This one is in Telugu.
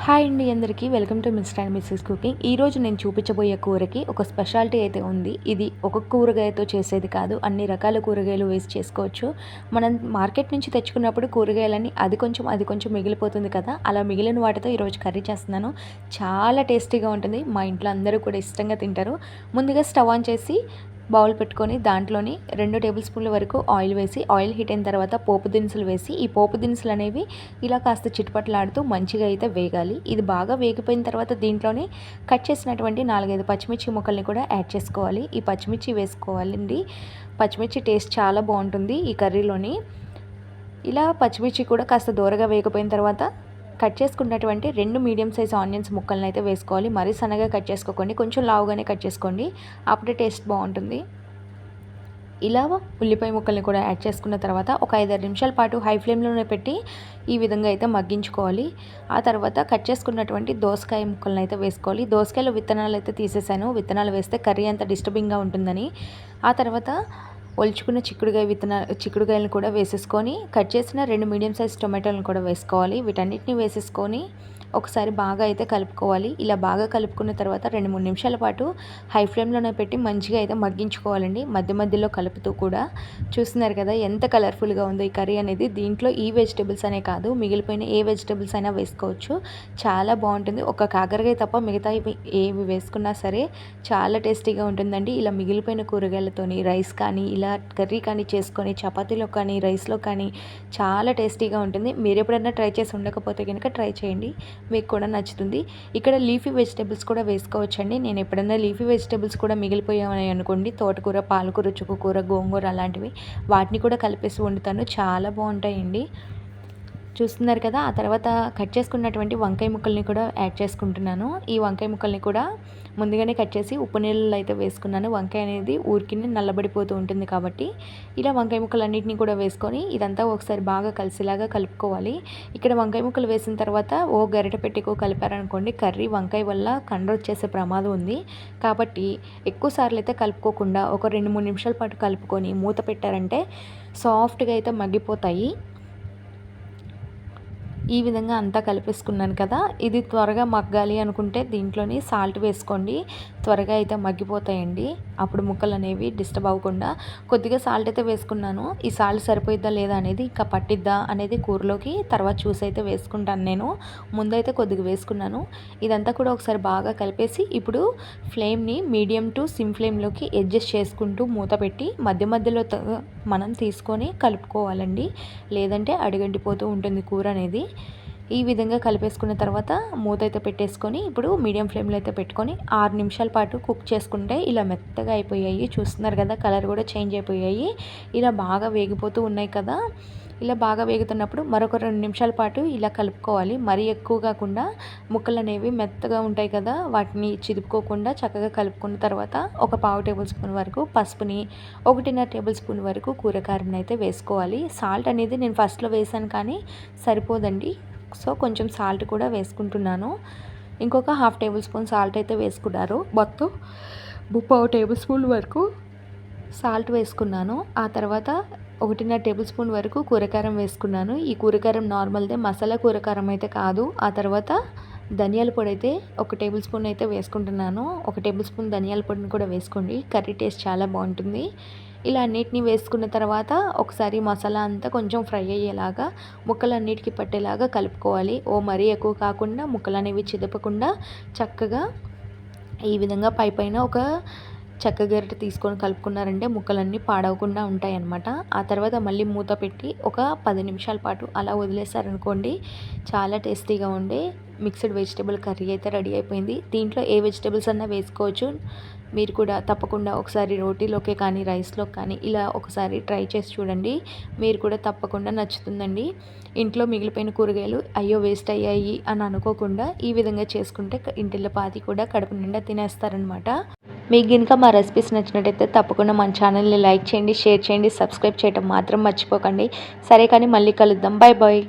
హాయ్ అండి అందరికీ. Welcome to Mr and Mrs cooking. ఈరోజు నేను చూపించబోయే కూరకి ఒక స్పెషాలిటీ అయితే ఉంది. ఇది ఒక కూరగాయతో చేసేది కాదు. అన్ని రకాల కూరగాయలు వేసి చేసుకోవచ్చు. మనం మార్కెట్ నుంచి తెచ్చుకున్నప్పుడు కూరగాయలని అది కొంచెం అది కొంచెం మిగిలిపోతుంది కదా. అలా మిగిలిన వాటితో ఈరోజు కర్రీ చేస్తున్నాను. చాలా టేస్టీగా ఉంటుంది. మా ఇంట్లో అందరూ కూడా ఇష్టంగా తింటారు. ముందుగా స్టవ్ ఆన్ చేసి బౌల్ పెట్టుకొని దాంట్లోని రెండు టేబుల్ స్పూన్ల వరకు ఆయిల్ వేసి ఆయిల్ హీట్ అయిన తర్వాత పోపు దినుసులు వేసి ఈ పోపు దినుసులు అనేవి ఇలా కాస్త చిట్పట్లాడుతూ మంచిగా అయితే వేగాలి. ఇది బాగా వేగిపోయిన తర్వాత దీంట్లోనే కట్ చేసినటువంటి నాలుగైదు పచ్చిమిర్చి ముక్కల్ని కూడా యాడ్ చేసుకోవాలి. ఈ పచ్చిమిర్చి వేసుకోవాలండి. పచ్చిమిర్చి టేస్ట్ చాలా బాగుంటుంది ఈ కర్రీలోని. ఇలా పచ్చిమిర్చి కూడా కాస్త దూరగా వేగిపోయిన తర్వాత కట్ చేసుకున్నటువంటి రెండు మీడియం సైజ్ ఆనియన్స్ ముక్కలను అయితే వేసుకోవాలి. మరీ సన్నగా కట్ చేసుకోకండి. కొంచెం లావుగానే కట్ చేసుకోండి. అప్పుడే టేస్ట్ బాగుంటుంది. ఇలా ఉల్లిపాయ ముక్కల్ని కూడా యాడ్ చేసుకున్న తర్వాత ఒక ఐదారు నిమిషాల పాటు హై ఫ్లేమ్లోనే పెట్టి ఈ విధంగా అయితే మగ్గించుకోవాలి. ఆ తర్వాత కట్ చేసుకున్నటువంటి దోసకాయ ముక్కలను అయితే వేసుకోవాలి. దోసకాయలో విత్తనాలు అయితే తీసేసాను. విత్తనాలు వేస్తే కర్రీ అంత డిస్టర్బింగ్గా ఉంటుందని. ఆ తర్వాత ఒలుచుకున్న చిక్కుడుకాయ విత్తన చిక్కుడుకాయలను కూడా వేసేసుకొని కట్ చేసిన రెండు మీడియం సైజ్ టొమాటోలను కూడా వేసుకోవాలి. వీటన్నిటిని వేసేసుకొని ఒకసారి బాగా అయితే కలుపుకోవాలి. ఇలా బాగా కలుపుకున్న తర్వాత రెండు మూడు నిమిషాల పాటు హై ఫ్లేమ్లోనే పెట్టి మంచిగా అయితే మగ్గించుకోవాలండి. మధ్య మధ్యలో కలుపుతూ కూడా. చూస్తున్నారు కదా ఎంత కలర్ఫుల్గా ఉందో ఈ కర్రీ అనేది. దీంట్లో ఈ వెజిటేబుల్స్ అనే కాదు మిగిలిపోయిన ఏ వెజిటేబుల్స్ అయినా వేసుకోవచ్చు. చాలా బాగుంటుంది. ఒక కాకరకాయ తప్ప మిగతా ఏవి వేసుకున్నా సరే చాలా టేస్టీగా ఉంటుందండి. ఇలా మిగిలిపోయిన కూరగాయలతోని రైస్ కానీ ఇలా కర్రీ కానీ చేసుకొని చపాతీలో కానీ రైస్లో కానీ చాలా టేస్టీగా ఉంటుంది. మీరు ఎప్పుడైనా ట్రై చేసి ఉండకపోతే కనుక ట్రై చేయండి. మీకు కూడా నచ్చుతుంది. ఇక్కడ లీఫీ వెజిటేబుల్స్ కూడా వేసుకోవచ్చండి. నేను ఎప్పుడైనా లీఫీ వెజిటేబుల్స్ కూడా మిగిలిపోయామని అనుకోండి. తోటకూర పాలకూర చుక్కకూర గోంగూర అలాంటివి వాటిని కూడా కలిపేసి వండుతాను. చాలా బాగుంటాయండి. చూస్తున్నారు కదా ఆ తర్వాత కట్ చేసుకున్నటువంటి వంకాయ ముక్కల్ని కూడా యాడ్ చేసుకుంటున్నాను. ఈ వంకాయ ముక్కల్ని కూడా ముందుగానే కట్ చేసి ఉప్పు నీళ్ళలో అయితే వేసుకున్నాను. వంకాయ అనేది ఊరికి నల్లబడిపోతూ ఉంటుంది కాబట్టి ఇలా వంకాయ ముక్కలన్నింటినీ కూడా వేసుకొని ఇదంతా ఒకసారి బాగా కలిసేలాగా కలుపుకోవాలి. ఇక్కడ వంకాయ ముక్కలు వేసిన తర్వాత ఓ గరిట పెట్టుకో కలిపారనుకోండి కర్రీ వంకాయ వల్ల కండ్రు వచ్చేసే ప్రమాదం ఉంది. కాబట్టి ఎక్కువ సార్లు అయితే కలుపుకోకుండా ఒక రెండు మూడు నిమిషాల పాటు కలుపుకొని మూత పెట్టారంటే సాఫ్ట్గా అయితే మగ్గిపోతాయి. ఈ విధంగా అంతా కలిపేసుకున్నాను కదా ఇది త్వరగా మగ్గాలి అనుకుంటే దీంట్లోని సాల్ట్ వేసుకోండి. త్వరగా అయితే మగ్గిపోతాయండి. అప్పుడు ముక్కలు అనేవి డిస్టర్బ్ అవ్వకుండా కొద్దిగా సాల్ట్ అయితే వేసుకున్నాను. ఈ సాల్ట్ సరిపోయిద్దా లేదా అనేది ఇంకా పట్టిద్దా అనేది కూరలోకి తర్వాత చూసి అయితే వేసుకుంటాను నేను. ముందైతే కొద్దిగా వేసుకున్నాను. ఇదంతా కూడా ఒకసారి బాగా కలిపేసి ఇప్పుడు ఫ్లేమ్ని మీడియం టు సిమ్ ఫ్లేమ్లోకి అడ్జస్ట్ చేసుకుంటూ మూత పెట్టి మధ్య మధ్యలో మనం తీసుకొని కలుపుకోవాలండి. లేదంటే అడిగండిపోతూ ఉంటుంది కూర అనేది. ఈ విధంగా కలిపేసుకున్న తర్వాత మూత అయితే పెట్టేసుకొని ఇప్పుడు మీడియం ఫ్లేమ్లో అయితే పెట్టుకొని ఆరు నిమిషాల పాటు కుక్ చేసుకుంటే ఇలా మెత్తగా అయిపోయాయి. చూస్తున్నారు కదా కలర్ కూడా చేంజ్ అయిపోయాయి. ఇలా బాగా వేగిపోతూ ఉన్నాయి కదా. ఇలా బాగా వేగుతున్నప్పుడు మరొక రెండు నిమిషాల పాటు ఇలా కలుపుకోవాలి. మరీ ఎక్కువ కాకుండా ముక్కలు అనేవి మెత్తగా ఉంటాయి కదా వాటిని చిదుపుకోకుండా చక్కగా కలుపుకున్న తర్వాత ఒక పావు టేబుల్ స్పూన్ వరకు పసుపుని ఒకటిన్నర టేబుల్ స్పూన్ వరకు కూరకారం అయితే వేసుకోవాలి. సాల్ట్ అనేది నేను ఫస్ట్లో వేసాను కానీ సరిపోదండి. సో కొంచెం సాల్ట్ కూడా వేసుకుంటున్నాను. ఇంకొక హాఫ్ టేబుల్ స్పూన్ సాల్ట్ అయితే వేసుకున్నారు. మొత్తం ముప్పావు టేబుల్ స్పూన్ వరకు సాల్ట్ వేసుకున్నాను. ఆ తర్వాత ఒకటిన్నర టేబుల్ స్పూన్ వరకు కూరకారం వేసుకున్నాను. ఈ కూరకారం నార్మల్దే మసాలా కూరకారం అయితే కాదు. ఆ తర్వాత ధనియాల పొడి అయితే ఒక టేబుల్ స్పూన్ అయితే వేసుకుంటున్నాను. ఒక టేబుల్ స్పూన్ ధనియాల పొడిని కూడా వేసుకోండి. కర్రీ టేస్ట్ చాలా బాగుంటుంది. ఇలా అన్నిటినీ వేసుకున్న తర్వాత ఒకసారి మసాలా అంతా కొంచెం ఫ్రై అయ్యేలాగా ముక్కలన్నిటికీ పట్టేలాగా కలుపుకోవాలి. ఓ మరీ ఎక్కువ కాకుండా ముక్కలు అనేవి చిదపకుండా చక్కగా ఈ విధంగా పై పైన ఒక చెక్క గరిట తీసుకొని కలుపుకున్నారంటే ముక్కలన్నీ పాడవకుండా ఉంటాయి అన్నమాట ఆ తర్వాత మళ్ళీ మూత పెట్టి ఒక పది నిమిషాల పాటు అలా వదిలేసారనుకోండి చాలా టేస్టీగా ఉండే మిక్స్డ్ వెజిటేబుల్ కర్రీ అయితే రెడీ అయిపోయింది. దీంట్లో ఏ వెజిటేబుల్స్ అన్నా వేసుకోవచ్చు. మీరు కూడా తప్పకుండా ఒకసారి రోటీలోకే కానీ రైస్లో కానీ ఇలా ఒకసారి ట్రై చేసి చూడండి. మీరు కూడా తప్పకుండా నచ్చుతుందండి. ఇంట్లో మిగిలిపోయిన కూరగాయలు అయ్యో వేస్ట్ అయ్యాయి అని అనుకోకుండా ఈ విధంగా చేసుకుంటే ఇంటిలో పాతి కూడా కడుపు నిండా తినేస్తారనమాట మీకు కనుక మా రెసిపీస్ నచ్చినట్టయితే తప్పకుండా మన ఛానల్ని లైక్ చేయండి షేర్ చేయండి సబ్స్క్రైబ్ చేయడం మాత్రం మర్చిపోకండి. సరే కానీ మళ్ళీ కలుద్దాం. Bye bye